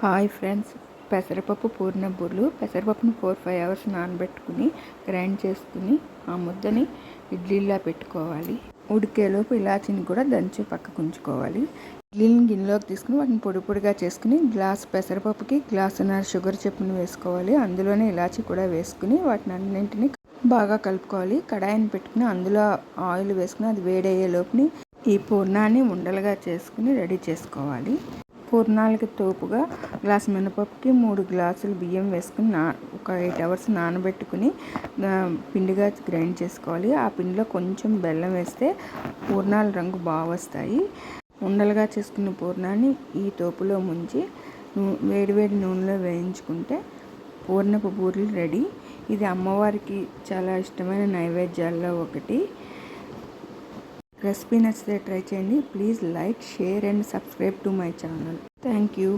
Hi friends. పెసరపప్పు పూర్ణ బూర్లు పెసరపప్పును ఫోర్ ఫైవ్ అవర్స్ నానబెట్టుకుని గ్రైండ్ చేసుకుని ఆ ముద్దని ఇడ్లీలా పెట్టుకోవాలి. ఉడికేలోపు ఇలాచిని కూడా దంచి పక్కకు ఉంచుకోవాలి. ఇడ్లీని గిన్నెలోకి తీసుకుని వాటిని పొడి పొడిగా చేసుకుని గ్లాస్ పెసరపప్పుకి గ్లాసున్నర షుగర్ చెప్పును వేసుకోవాలి. అందులోనే ఇలాచి కూడా వేసుకుని వాటిని అన్నింటినీ బాగా కలుపుకోవాలి. కడాయిని పెట్టుకుని అందులో ఆయిల్ వేసుకుని అది వేడయ్యే లోపుని ఈ పూర్ణాన్ని ఉండలుగా చేసుకుని రెడీ చేసుకోవాలి. పూర్ణాలకి తోపుగా గ్లాస్ మినపప్పుకి మూడు గ్లాసులు బియ్యం వేసుకుని నా ఒక ఎయిట్ అవర్స్ నానబెట్టుకుని పిండిగా గ్రైండ్ చేసుకోవాలి. ఆ పిండిలో కొంచెం బెల్లం వేస్తే పూర్ణాల రంగు బాగా వస్తాయి ఉండలుగా చేసుకున్న పూర్ణాన్ని ఈ తోపులో ముంచి వేడివేడి నూనెలో వేయించుకుంటే పూర్ణపు బూరెలు రెడీ. ఇది అమ్మవారికి చాలా ఇష్టమైన నైవేద్యాల్లో ఒకటి. రెసిపీ నచ్చితే ట్రై చేయండి. Please like share and subscribe to my channel. Thank you.